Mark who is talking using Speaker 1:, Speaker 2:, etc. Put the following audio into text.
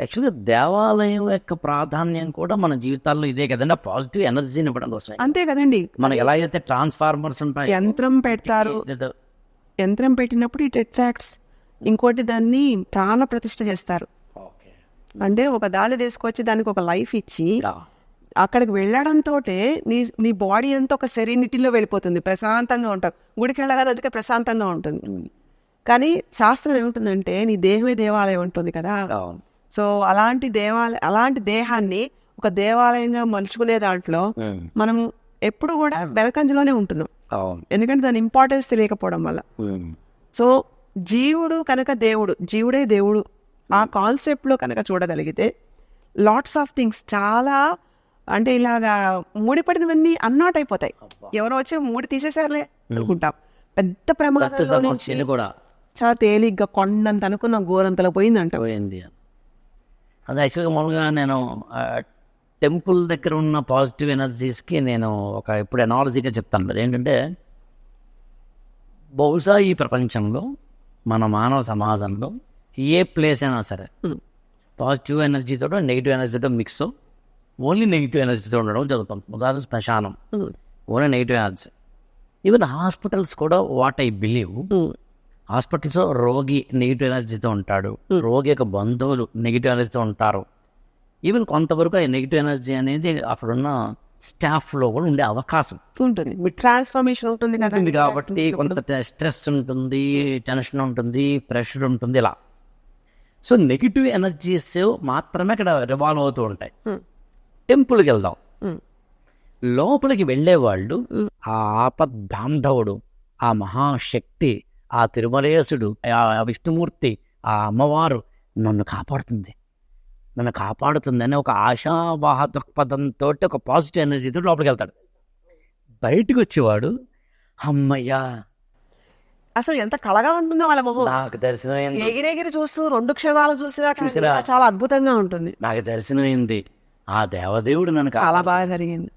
Speaker 1: యాక్చువల్గా దేవాలయం యొక్క ప్రాధాన్యం కూడా మన జీవితాల్లో ఇదే కదండి. ఆ పాజిటివ్ ఎనర్జీని ఇవ్వడం కోసమే.
Speaker 2: అంతే కదండి.
Speaker 1: మనకి ఎలా అయితే ట్రాన్స్ఫార్మర్స్ ఉంటాయి.
Speaker 2: యంత్రం పెడతారు.
Speaker 1: ఏదో-
Speaker 2: యంత్రం పెట్టినప్పుడు ఇట్ అట్రాక్ట్స్ ఇంకోటి దాన్ని ప్రాణ ప్రతిష్ఠ చేస్తారు.
Speaker 1: ఓకే.
Speaker 2: అంటే ఒక దాని తీసుకొచ్చి దానికి ఒక లైఫ్ ఇచ్చి. అక్కడికి వెళ్ళడంతో నీ నీ బాడీ అంతా ఒక సెరీనిటీలో వెళ్ళిపోతుంది. ప్రశాంతంగా ఉంటావు. గుడికి వెళ్ళగానే అందుకే ప్రశాంతంగా ఉంటుంది. కానీ శాస్త్రం ఏముంటుందంటే నీ దేహమే దేవాలయం ఉంటుంది కదా. సో అలాంటి దేవాలయ అలాంటి దేహాన్ని ఒక దేవాలయంగా మలుచుకునే దాంట్లో. మనం ఎప్పుడు కూడా వెనకంజలోనే ఉంటున్నాం.
Speaker 1: అవును.
Speaker 2: ఎందుకంటే దాని ఇంపార్టెన్స్ తెలియకపోవడం వల్ల. సో జీవుడు కనుక దేవుడు జీవుడే దేవుడు ఆ కాన్సెప్ట్లో కనుక చూడగలిగితే లాట్స్ ఆఫ్ థింగ్స్ చాలా అంటే ఇలాగా ముడిపడినవన్నీ అన్నాట్ అయిపోతాయి. ఎవరో వచ్చి ముడి తీసేసారులే అనుకుంటాం. పెద్ద
Speaker 1: కూడా.
Speaker 2: చాలా తేలిగ్గా కొండంత అనుకున్న గోరంతలో పోయిందంట.
Speaker 1: పోయింది. అది యాక్చువల్గా మామూలుగా నేను టెంపుల్ దగ్గర ఉన్న పాజిటివ్ ఎనర్జీస్కి నేను ఒక ఇప్పుడు ఎనాలజీగా చెప్తాను మరి ఏంటంటే బహుశా ఈ ప్రపంచంలో మన మానవ సమాజంలో ఏ ప్లేస్ అయినా సరే. పాజిటివ్ ఎనర్జీతో నెగిటివ్ ఎనర్జీతో మిక్స్ ఓన్లీ నెగిటివ్ ఎనర్జీతో ఉండడం జరుగుతుంది ఉదాహరణ శ్మశానం. Only negative energy even hospitals కూడా వాట్ ఐ బిలీవ్. హాస్పిటల్స్లో రోగి నెగిటివ్ ఎనర్జీతో ఉంటాడు. రోగి యొక్క బంధువులు నెగిటివ్ ఎనర్జీతో ఉంటారు. ఈవెన్ కొంతవరకు ఆ నెగిటివ్ ఎనర్జీ అనేది అక్కడున్న స్టాఫ్లో కూడా ఉండే అవకాశం.
Speaker 2: ఉంటుంది. ట్రాన్స్ఫర్మేషన్ ఉంటుంది
Speaker 1: కాబట్టి కొంత స్ట్రెస్ ఉంటుంది టెన్షన్ ఉంటుంది ప్రెషర్ ఉంటుంది ఇలా. సో నెగిటివ్ ఎనర్జీస్ మాత్రమే అక్కడ రివాల్వ్ అవుతూ ఉంటాయి.
Speaker 2: ఉమ్.
Speaker 1: టెంపుల్కి వెళ్దాం. లోపలికి వెళ్ళేవాళ్ళు ఆ ఆపద్ బాంధవుడు ఆ మహాశక్తి ఆ తిరుమలేశుడు ఆ విష్ణుమూర్తి ఆ అమ్మవారు నన్ను కాపాడుతుంది. నన్ను కాపాడుతుంది అనే ఒక ఆశావాహ దృక్పథంతో ఒక పాజిటివ్ ఎనర్జీతో లోపలికి వెళ్తాడు. బయటకు వచ్చేవాడు అమ్మయ్యా!
Speaker 2: అసలు ఎంత కళగా ఉంటుందో వాళ్ళ మొహం.
Speaker 1: నాకు దర్శనం
Speaker 2: ఎగిరెగిరి చూస్తూ రెండు క్షణాలు చూసినా
Speaker 1: చూసినా.
Speaker 2: చాలా అద్భుతంగా ఉంటుంది.
Speaker 1: నాకు దర్శనం అయింది ఆ దేవదేవుడు నన్ను
Speaker 2: చాలా బాగా జరిగింది.